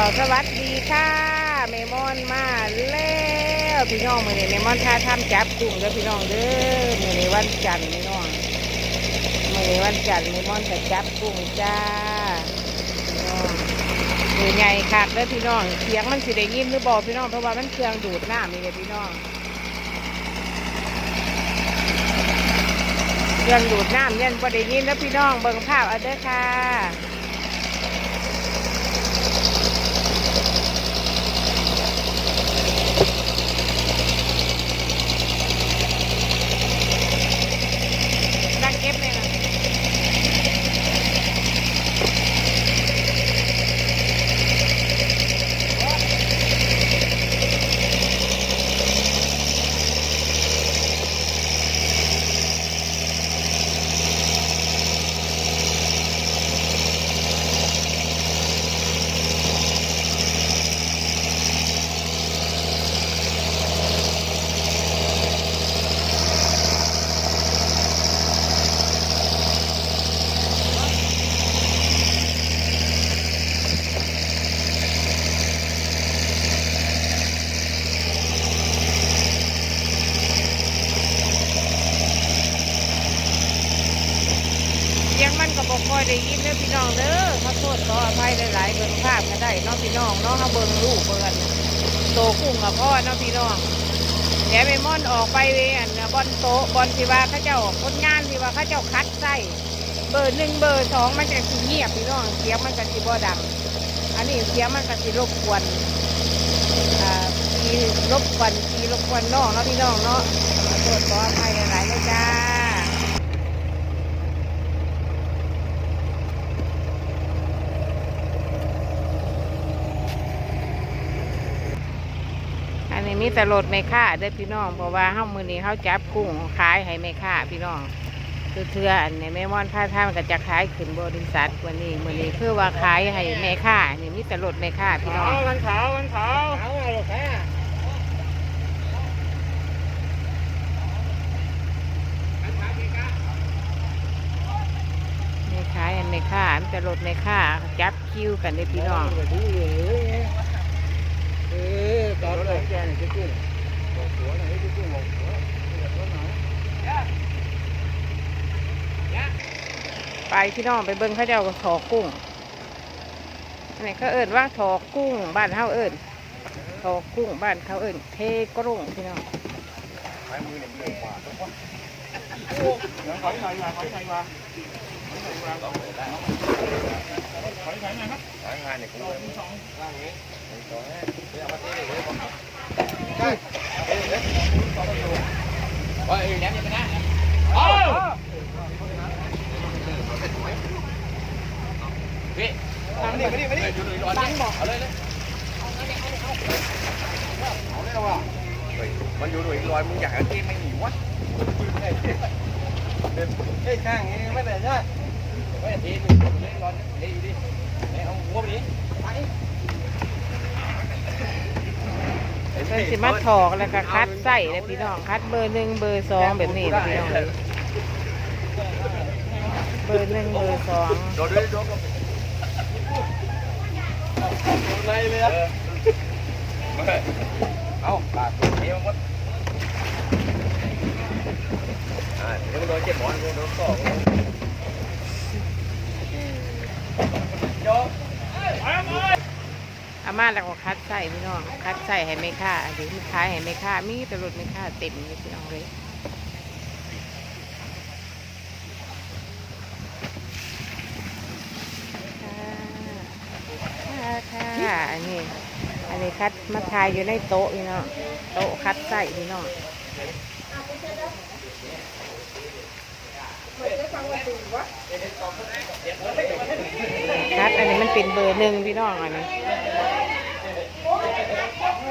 าวสวัสดีค่ะเมมอนมาแล้วพี่น้องมือนี้เมมอนท่าทำจับกุ้งเด้อพี่น้องเด้อมือนี้วันจันทร์พี่น้องมือนี้วันจันทร์เมมอนจะจับกุ้งจ้าพี่น้องมือใหญ่คักเด้อพี่น้องเสียงมันสิได้ยินหรือบอกพี่น้องเพราะว่ามันเครื่องดูดน้ำนี่เลยพี่น้องเครื่องดูดน้ำเนี่ยพอได้ยินแล้วพี่น้องเบิ่งภาพเอาเด้อค่ะ ดักเก็บเลยนะเสียงมันก็ บอกคอยได้ยินเด้อพี่น้องเด้อขอโทษขออภัยหลายๆเบิ่งภาพก็ได้เน้องพี่น้องเนาะเฮาเบิ่งลูกเบิ่งอันโตกุ้งกับพ่อเนาะพี่น้องเดี๋ยวไปม่อนออกไปเวอันน่ะบอลโตบอลที่ว่าเขาเจ้าคนงานที่ว่าเขาเจ้าคัดไส้เบอร์หนึ่งเบอร์สองมันจะสิเงียบพี่น้องเสียงมันก็สิบ่ดัง อันนี้เสียงมันก็สิรบกวนอ่าทีรบกวนทีรบกวนน้องเนาะพี่น้องเนาะขอโทษขออภัยหลายๆเลยจ้า อันนี้ มีแต่รถไม่ค่าเด้อพี่น้อง เพราะว่าเฮามือนี้เฮาจับกุ้งขายให้ไม่ค่าพี่น้องคือเทืออันนี้แม่ม่อนผ้าท่ามก็จะขายขึ้นบริษัทวันนี้มือนี้คือว่าขายให้แม่ค่านี่มีแต่รถแม่ค่าพี่น้องมันขาวมันขาวขาวอะไรแค่แม่ขายอันแม่ค่ามีแต่รถแม่ค่าจับคิวกันเด้พี่น้องเอตอนไหนแกนี่จะกุ้งบอกหัวไหนจะกุ้งบอกหัวไหนไปพี่น้องไปเบิ้งเขาเจ้าก็ถอกุ้งอันนี้เขาเอิ้นว่าถอกุ้งบ้านเฮาเอิ้นถอกุ้งบ้านเขาเอิ้นเทกรุ่งพี่น้องใช้มือหนึ่งเดียวกว่าโอ้เดี๋ยวขอใส่มาขอใส่มาขอใส่มาขอใส่มา ครับใช้งานเนี่ยกูสองล่างนี้สองเนี่ยเอามาตีเลยเลยใช่ มันะอ๋อพี่มาดิมาดิมาดิอยู่หนุ่ยร้อนนี่เอาเลยเลยเอาเลยเอาว่ะเฮ้ยมันอยู่หน่วยลอยมึงอยากใส่สีมันสิมาถอกแล้วก็คัดไส้เลยพี่น้อง คัดเบอร์หนึ่งเบอร์สองแบบนี้เลยพี่น้องเบอร์หนึ่งเบอร์สองโดนด้วยโดนกับไรเลยอะเอาปากเนี้ยมันอ่าเดี๋ยวโดนเจ็บหมอนโดนต่อโย อา มาแล้วก็คัดไส้พี่น้อง คัดไส้ให้ไม่ค่าเดี๋ยวมีขายให้ไม่ค่ามีแตรถไม่ค่าเต็มเลยพี่น้องเลยค่ะค่ะค่ะอันนี้อันนี้คัดมาทายอยู่ในโต๊ะพี่น้องโต๊ะคัดไส้พี่น้องคัดอันนี้มันเป็นเบอร์หนึ่งพี่น้องอันนี้ ม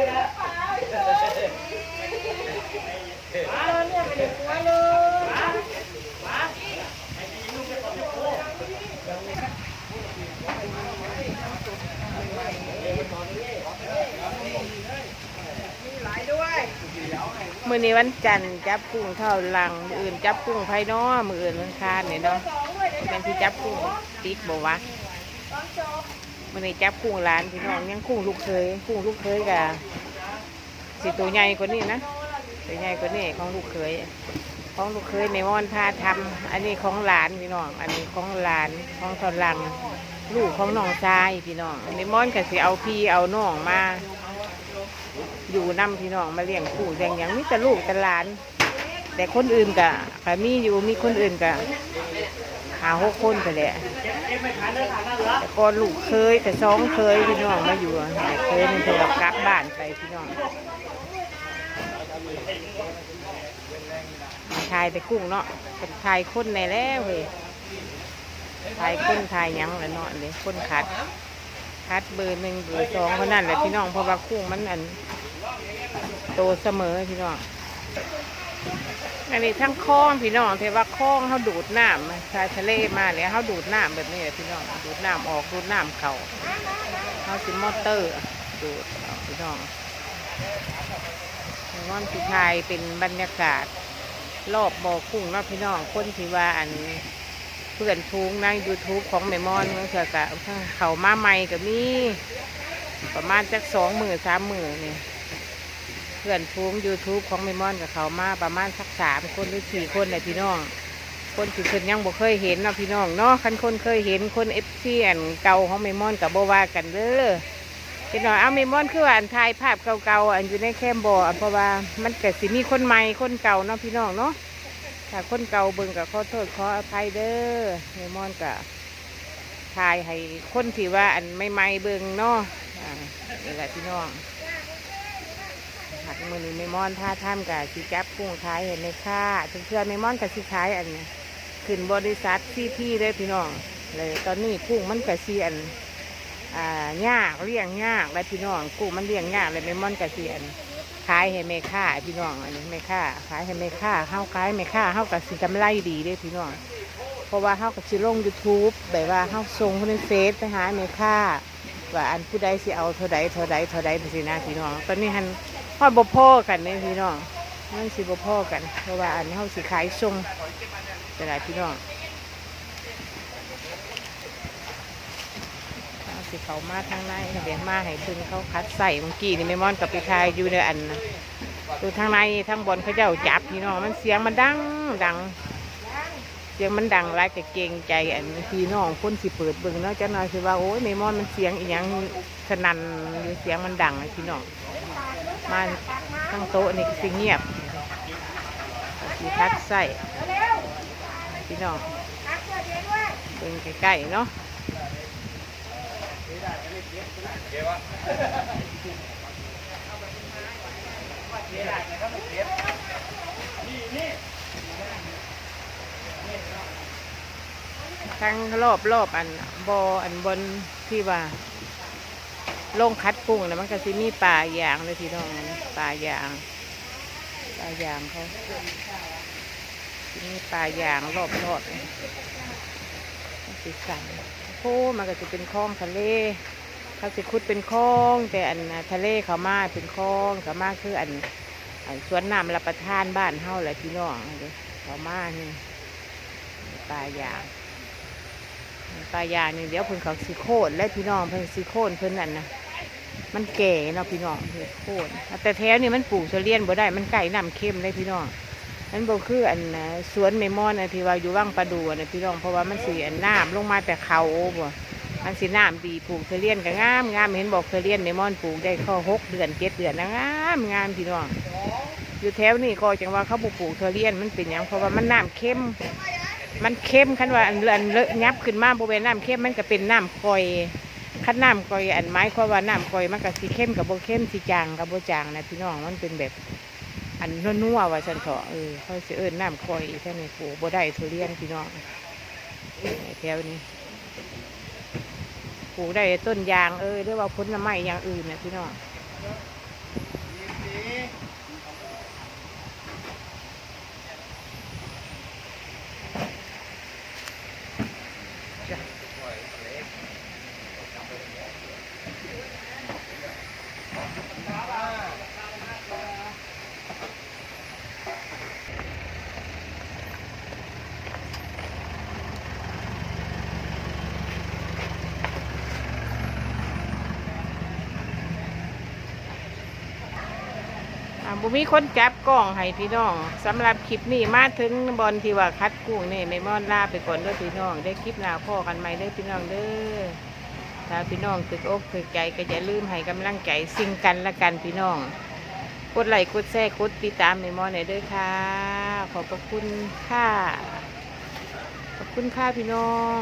ือนี้วันจันทร์จับกุ้งเท่าหลังมืออื่นจับกุ้งไผ่น้อมืออื่นวันคานเนี่ยเนาะเป็นที่จับกุ้งติดบ่วะ วันนี้จับกุ้งร้านพี่น้องยังกุ้งลูกเคยกุ้งลูกเคยกับสิตัวใหญ่กว่านี้นะตัวใหญ่กว่านี้ของลูกเคยของลูกเคยในมอนพาทำอันนี้ของหลานพี่น้อง อันนี้ของหลานของตอนลัง ลูกของน้องชายพี่น้องอันนี้มอนก็สิเอาพี่เอาน้องมา อยู่นำพี่น้องมาเลี้ยงผู้เลี้ยงหยังมีแต่ลูกแต่หลาน แต่คนอื่นก็ก็มีอยู่มีคนอื่นก็ หาหกคนไปแหละแต่ก่อนลูกเคยแต่สองเคยพี่น้องมาอยู่แต่เคยมันเธอกลับบ้านไปพี่น้องทายแต่กุ้งเนาะเป็นทายคนในแล้วเว้ยทายคนทายยังละเนาะเลยคนขัดคัดเบอร์หนึ่งเบอร์สองเท่าะนั้นแหละพี่น้องเพราะว่ากุ้งมันอันโตเสมอพี่น้อง อันนี้ทั้งคลองพี่น้องแต่ว่าคลองเขาดูดน้ำชายทะเลมาเนี่ยเขาดูดน้ำแบบนี้พี่น้องดูดน้ำออกดูดน้ำเขาเขาสิมอเตอร์ ดูดพี่น้องว่านสุดท้ายเป็นบรรยากาศ รอบบ่อกุ้งเนาะพี่น้องคนที่ว่าอันเพื่อนทูงใน YouTube ของแม่มอนเมื่อเกิดกะเขามาใหม่กับมีประมาณจักสองหมื่นสามหมื่นนี่ เพื่อนฟูง YouTube ของเมมอนกับเขามาประมาณสักสามคนหรือสี่คนเลยพี่น้อง คนที่เพิ่นยังบ่เคยเห็นเนาะพี่น้องเนาะคันคนเคยเห็นคนเอฟซีอันเก่าของเมมอนกับโบว่ากันเด้อพี่น้องเอาเมมอนคือว่าอันถ่ายภาพเก่าๆอันอยู่ในแคมบ่อันเพราะว่ามันเกิดสิมีคนใหม่คนเก่าเนาะพี่น้องเนาะถ้าคนเก่าเบิ่งกับขอโทษขออภัยเด้อเมมอนกับถ่ายให้คนที่ว่าอันใหม่ๆเบิ่งเนาะอ่านี่แหละพี่น้อง มือนี้เมมอนท่าท่ามกับสิจับกุ้งขายเห็นในค่าถึงเพื่อนเมมอนกับสิขายอันนี้ขึ้นบริษัทซีพี่ได้พี่น้องเลยตอนนี้กุ้งมันกับซีอันอ่ายากเลี้ยงยากแล้วพี่น้องกุ้งมันเลี้ยงยากเลยเมมอนกับซีอันขายให้แม่ค่าพี่น้องอันนี้แม่ค่าขายให้แม่ค่าเฮาขายแม่ค่าเฮากับสิกำไรดีเด้พี่น้องเพราะว่าเฮากับสิลงยูทูบแบบว่าเฮาส่งคนในเฟซไปหาแม่ค่าว่าอันผู้ใดสิเอาเท่าใดเท่าใดเท่าใดสินะพี่น้องตอนนี้หัน พอบ่พ่อกันเนี่ยพี่น้องมันสิบ่พ่อกัน เพราะว่าอันนี้เขาสิขายส่งแต่หลายพี่น้องสิเขามาทางในเดี๋ยวมาให้เพิ่นเขาคัดใส่เมื่อกี้นี่แม่มอนกับไปขายอยู่ในอันนะดูทางในทางบนเขาเจ้าจับพี่น้องมันเสียงมันดังดังเสียงมันดังหลายแต่เกรงใจอันพี่น้องคนสิเปิดเบิ่งเนาะจ้าน่อยคือว่าโอ้ยแม่มอนมันเสียงอีหยังสนั่นอยู่เสียงมันดังพี่น้อง มาทั้งโต๊ะนี่ก็สิเงียบมีทัดใส่พี่น้องเป็นใกล้ๆเนาะทั้งรอบรอบอันบออันบนที่ว่า ลงคัดกุ้งนะมันก็สิมีป่าอย่างเลยพี่น้องป่าอย่างป่าอย่างเขาสิมีป่าอย่างรอบรอบๆเลยมันสิสั่นโค้มันก็จะเป็นคลองทะเลเขาสิขุดเป็นคลอง แต่อันนะทะเลเขามาเป็นคลองเขามาคืออันอันสวนน้ำรับประทานบ้านเฮาแหละพี่น้องเขามานี่ป่าอย่างป่าอย่างนี่เดี๋ยวเพิ่นเขาสิโค่นและพี่น้องเพิ่นสิโค่นเพิ่นนั่นนะ มันแก่เนาะพี่น้องเห็ดโคนแต่แท้นี่มันปลูกทุเรียนบ่ได้มันไก่น้ำเข้มเลยพี่น้องมันบ่คืออันนะสวนเมมอนอันที่ว่าอยู่ว่างประดูนะพี่น้องเพราะว่ามันสีอันน้ำลงมาแต่เขาบ่มันสีน้ำดีปลูกทุเรียนก็งามงามเห็นบอกทุเรียนเมมอนปลูกได้ข้อหกเดือนเจ็ดเดือนนะงามงามพี่น้องอยู่แถวนี้ก็จังว่าเขาปลูกทุเรียนมันเป็นหยังเพราะว่ามันน้ำเข้ม มันเข้มคันว่าอันอันเลอะยับขึ้นมาบริเวณน้ำเข้มมันก็เป็นน้ำคอย คัดน้ำกอยอันไม้ความว่าน้ำกอยมันก็สีเข้มกับโบเข้มสีจางกับโบจางนะพี่น้องมันเป็นแบบอันนัวๆว่าฉันเถอะเออเขาเสิเอิญน้ำกอยแค่ในปลูกโบได้ทุเรียนพี่น้องแถวนี้ปลูกได้ต้นยางเออเรียกว่าผลไม้อย่างอื่นนะพี่น้อง บุมีคนจับกล้องให้พี่น้องสำหรับคลิปนี้มาถึงบอลที่ว่าคัดกุ้งนี่ไม่มอนลาไปก่อนด้วยพี่น้อง ได้คลิปหน้าพ่อกันใหม่เด้พี่น้องเด้อถ้าพี่น้องตึกอกตึกใจก็อย่าลืมให้กำลังใจสิ่งกันละกันพี่น้อง กดไลค์กดแชร์กดติดตามไม่มอนหน่อยเด้อค่ะ ขอบพระคุณค่ะขอบคุณค่ะพี่น้อง